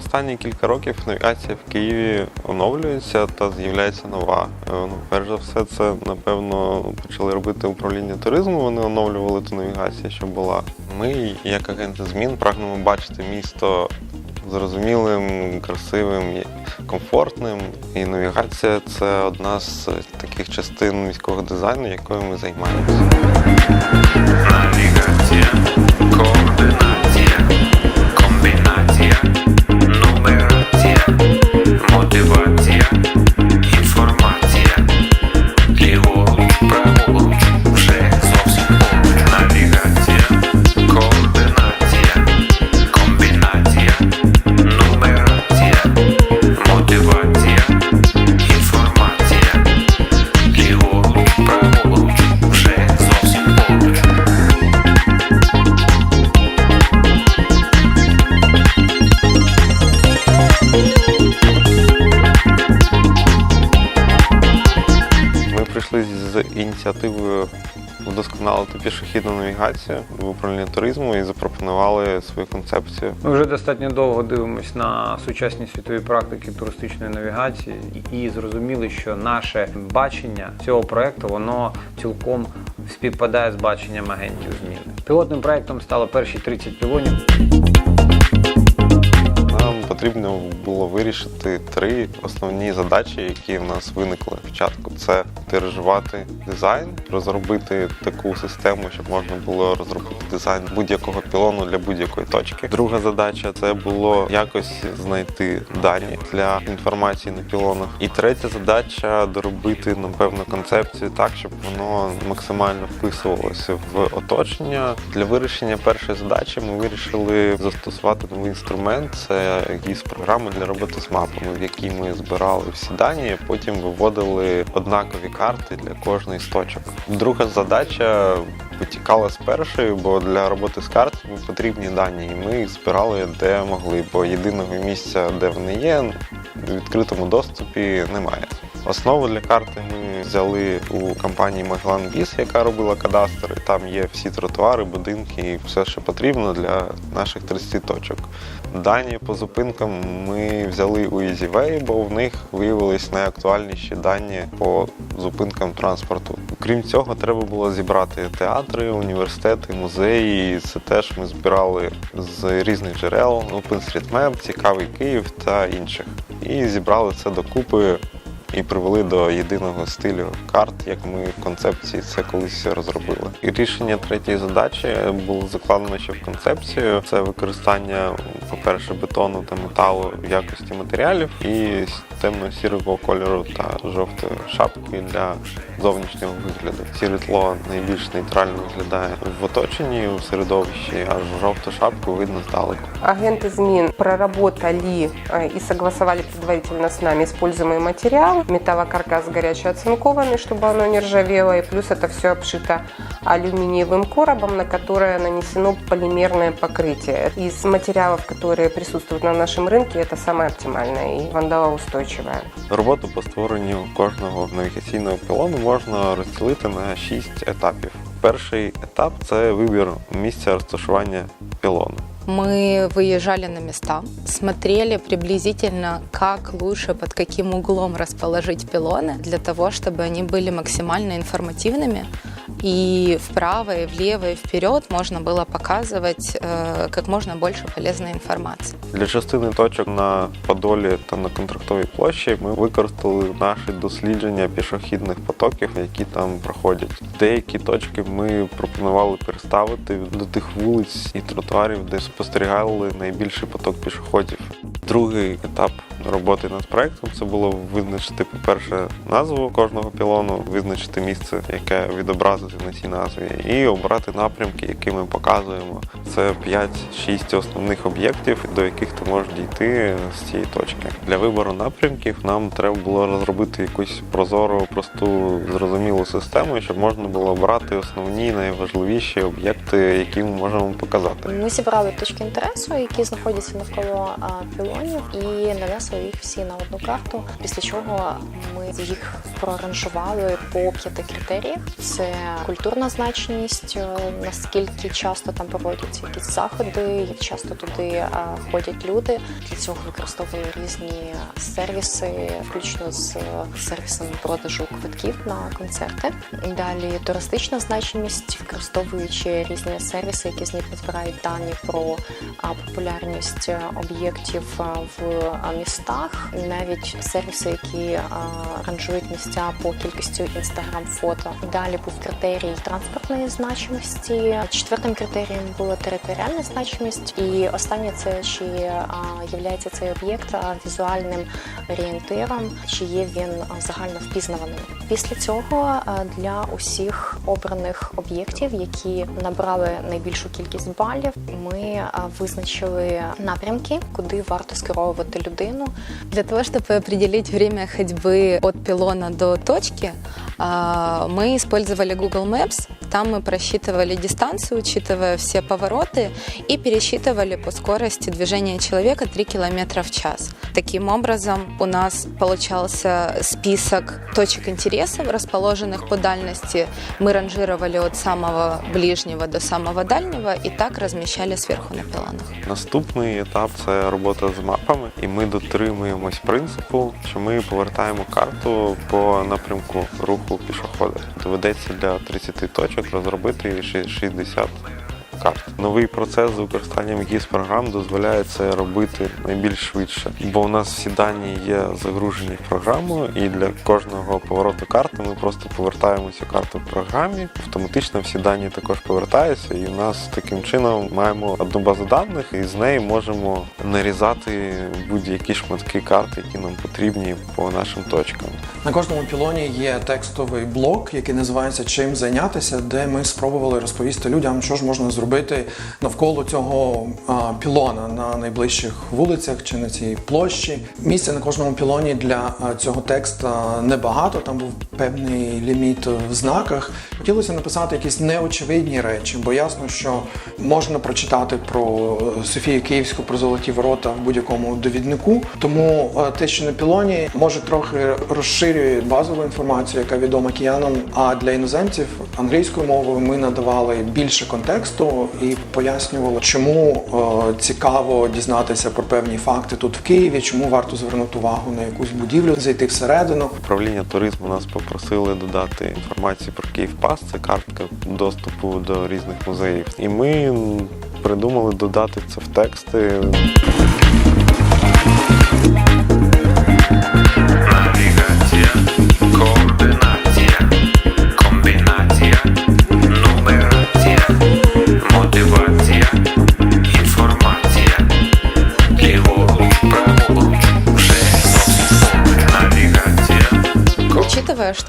останні кілька років навігація в Києві оновлюється та з'являється нова. Е, Ну, перш за все, це напевно почали робити управління туризму. Вони оновлювали ту навігацію, що була. Ми, як агенти змін, прагнемо бачити місто зрозумілим, красивим, комфортним. І навігація це одна з таких частин міського дизайну, якою ми займаємося. Навігація, прийшли з ініціативою вдосконалити пішохідну навігацію в управлінні туризму і запропонували свою концепцію. Ми вже достатньо довго дивимося на сучасні світові практики туристичної навігації і зрозуміли, що наше бачення цього проекту воно цілком співпадає з баченням агентів змін. Пілотним проектом стало перші 30 пілонів. Нам потрібно було вирішити три основні задачі, які в нас виникли спочатку. Це тиражувати дизайн, розробити таку систему, щоб можна було розробити дизайн будь-якого пілону для будь-якої точки. Друга задача це було якось знайти дані для інформації на пілонах. І третя задача доробити напевно концепцію так, щоб воно максимально вписувалося в оточення. Для вирішення першої задачі ми вирішили застосувати новий інструмент. Це гіс програми для роботи з мапами, в якій ми збирали всі дані, потім виводили однакові карти для кожної з точок. Друга задача витікала з першої, бо для роботи з картами потрібні дані, і ми їх збирали де могли, бо єдиного місця, де вони є, в відкритому доступі немає. Основу для карти ми взяли у компанії Gis, яка робила кадастр. Там є всі тротуари, будинки і все, що потрібно для наших 30 точок. Дані по зупинкам ми взяли у EasyWay, бо в них виявились найактуальніші дані по зупинкам транспорту. Крім цього, треба було зібрати театри, університети, музеї. Це теж ми збирали з різних джерел: OpenStreetMap, цікавий Київ та інших. І зібрали це докупи і привели до єдиного стилю карт, як ми в концепції це колись розробили. І рішення третьої задачі було закладено ще в концепцію. Це використання, по-перше, бетону та металу в якості матеріалів і темно-сірого кольору та жовтої шапки для зовнішнього вигляду. Сіре тло найбільш нейтрально виглядає в оточенні у середовищі, а жовту шапку видно здалеку. Агенты ЗМИН проработали э, и согласовали предварительно с нами используемый материал. Металлокаркас горячо оцинкованный, чтобы оно не ржавело. И плюс это все обшито алюминиевым коробом, на которое нанесено полимерное покрытие. Из материалов, которые присутствуют на нашем рынке, это самое оптимальное и вандалоустойчивое. Роботу по створенню кожного навігаційного пілону можна розділити на шість етапів. Перший етап це вибір місця розташування пілону. Мы выезжали на места, смотрели приблизительно, как лучше, под каким углом расположить пилоны, для того, чтобы они были максимально информативными. И вправо, и влево, и вперед можно было показывать э, как можно больше полезной информации. Для частини точок на Подолі та на контрактовій площі ми використали наші дослідження пішохідних потоків, які там проходять. Деякі точки ми пропонували переставити до тих вулиць і тротуарів, де спостерігали найбільший поток пішоходів. Другий етап роботи над проектом це було визначити, по-перше, назву кожного пілону, визначити місце, яке відобразити на цій назві, і обрати напрямки, які ми показуємо. Це 5-6 основних об'єктів, до яких ти можеш дійти з цієї точки. Для вибору напрямків нам треба було розробити якусь прозору, просту, зрозумілу систему, щоб можна було обрати основні найважливіші об'єкти, які ми можемо показати. Ми зібрали точки інтересу, які знаходяться навколо пілонів, і нанесли їх всі на одну карту. Після чого ми їх проаранжували по п'яти критеріях: це культурна значність, е, наскільки часто там проводяться якісь заходи, як часто туди е, ходять люди. Для цього використовували різні сервіси, включно з сервісом продажу квитків на концерти. Далі туристична значимість, використовуючи різні сервіси, які з них збирають дані про популярність е, об'єктів в а, містах, навіть сервіси, які а, ранжують місця по кількістю інстаграм-фото. Далі був критерій транспортної значимості. Четвертим критерієм була територіальна значимість, і останнє це чи є цей об'єкт візуальним орієнтиром, чи є він а, загально впізнаваним. Після цього а, для усіх обраних об'єктів, які набрали найбільшу кількість балів, ми а, визначили напрямки, куди варто скеровувати людину. Для того, чтобы определить время ходьбы от пилона до точки, а, мы использовали Google Maps. Там мы просчитывали дистанцию, учитывая все повороты, и пересчитывали по скорости движения человека 3 км в час. Таким образом, у нас получался список точек интересов, расположенных по дальности. Мы ранжировали от самого ближнего до самого дальнего и так размещали сверху на пилонах. Наступний етап це робота з мапами, і ми дотримуємось принципу, що ми повертаємо карту по напрямку руху пішохода. Доведеться для 30 точок розробити ши- 60 карт. Новий процес з використанням гіс програм дозволяє це робити найбільш швидше, бо у нас всі дані є загружені в програму, і для кожного повороту карти ми просто повертаємо цю карту в програмі. Автоматично всі дані також повертаються, і у нас таким чином маємо одну базу даних, і з неї можемо нарізати будь-які шматки карти, які нам потрібні по нашим точкам. На кожному пілоні є текстовий блок, який називається Чим зайнятися, де ми спробували розповісти людям, що ж можна зробити навколо цього пілона на найближчих вулицях чи на цій площі. Місця на кожному пілоні для цього текста небагато. Там був певний ліміт в знаках. Хотілося написати якісь неочевидні речі, бо ясно, що можна прочитати про е, Софію Київську, про золоті ворота в будь-якому довіднику. Тому е, те, що на пілоні, може трохи розширює базову інформацію, яка відома киянам. А для іноземців англійською мовою ми надавали більше контексту і пояснювали, чому е, цікаво дізнатися про певні факти тут в Києві, чому варто звернути увагу на якусь будівлю, зайти всередину. Управління туризму нас попросили додати інформацію про Київпас. Це картка доступу до різних музеїв. І ми придумали додати це в тексти. Навігація,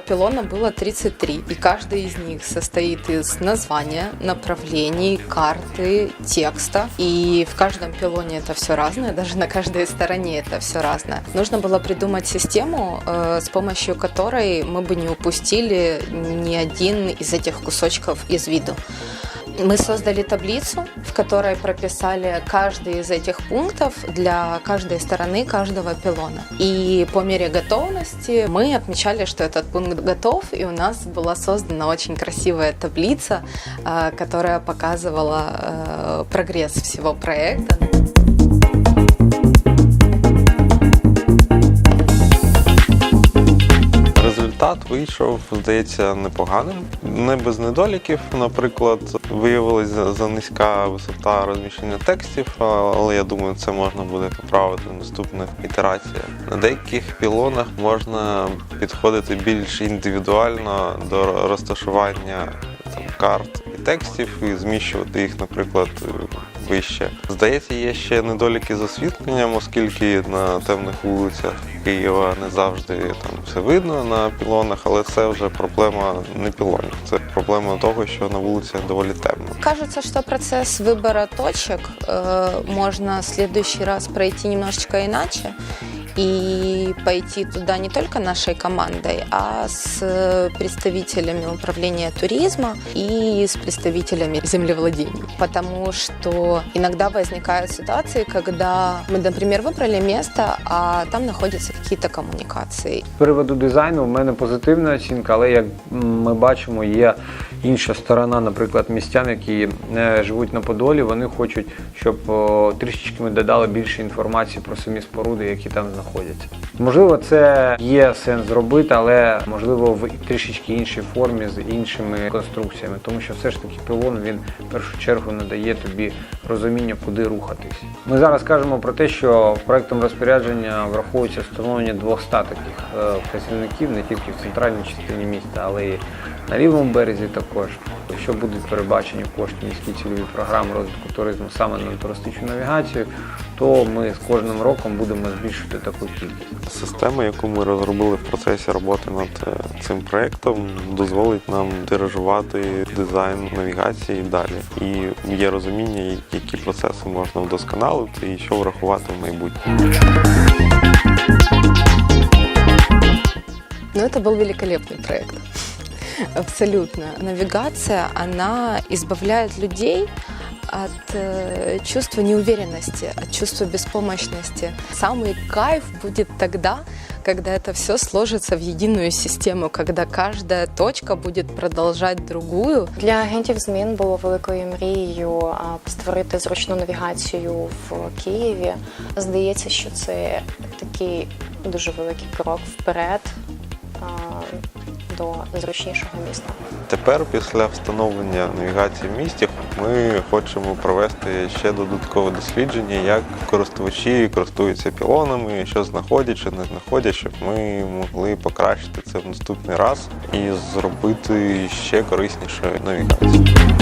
Пилона было 33, и каждый из них состоит из названия, направлений, карты, текста, и в каждом пилоне это все разное, даже на каждой стороне это все разное, нужно было придумать систему, э, с помощью которой мы бы не упустили ни один из этих кусочков из виду. Мы создали таблицу, в которой прописали каждый из этих пунктов для каждой стороны каждого пилона. И по мере готовности мы отмечали, что этот пункт готов, и у нас была создана очень красивая таблица, э, которая показывала э, прогресс всего проекта. Результат вийшов, здається, непоганим. Не без недоліків. Наприклад, виявилася за- низька висота розміщення текстів, але я думаю, це можна буде поправити в наступних ітераціях. На деяких пілонах можна підходити більш індивідуально до розташування там, карт і текстів і зміщувати їх, наприклад, вище. Здається, є ще недоліки з освітленням, оскільки на темних вулицях Києва не завжди там все видно на пілонах, але це вже проблема не пілонів. Це проблема того, що на вулицях доволі темно. Кажется, что процесс выбора точек э, можно в раз пройти немножечко иначе и пойти туда не только нашей командой, а с э, представителями управления туризма и с представителями землевладений. Потому что иногда возникают ситуации, когда мы, например, выбрали место, а там находятся какие-то коммуникации. З приводу дизайну в мене позитивна оцінка, але як м, ми бачимо, є інша сторона, наприклад, містян, які е, живуть на Подолі, вони хочуть, щоб о, трішечки ми додали більше інформації про самі споруди, які там знаходяться. Можливо, це є сенс зробити, але можливо в трішечки іншій формі з іншими конструкціями, тому що все ж таки пілон він в першу чергу надає тобі розуміння, куди рухатись. Ми зараз кажемо про те, що проектом розпорядження враховується встановлення 200 таких е, вказівників не тільки в центральній частині міста, але й на лівому березі також. Якщо будуть передбачені кошти міські цільові програми розвитку туризму саме на туристичну навігацію, то ми з кожним роком будемо збільшувати таку кількість. Система, яку ми розробили в процесі роботи над е, цим проєктом, дозволить нам тиражувати дизайн навігації далі. І є розуміння, які процеси можна вдосконалити і що врахувати в майбутньому. Но это был великолепный проект. Абсолютно. Навигация, она избавляет людей от э, чувства неуверенности, от чувства беспомощности. Самый кайф будет тогда, когда это все сложится в единую систему, когда каждая точка будет продолжать другую. Для агентів змін було великою мрією а, створити зручну навігацію в Києві. Здається, що це такий дуже великий крок вперед а, до зручнішого міста. Тепер, після встановлення навігації в місті, ми хочемо провести ще додаткове дослідження, як користувачі користуються пілонами, що знаходять, що не знаходять, щоб ми могли покращити це в наступний раз і зробити ще корисніше навігацію.